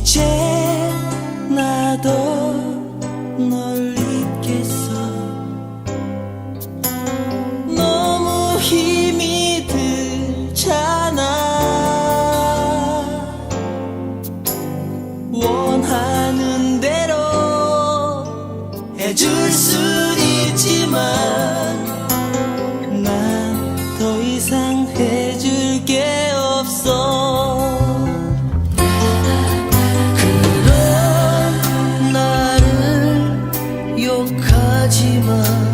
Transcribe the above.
이제 나도 널 잊겠어. 너무 힘이 들잖아. 원하는 대로 해줄 순 있지만 dreamer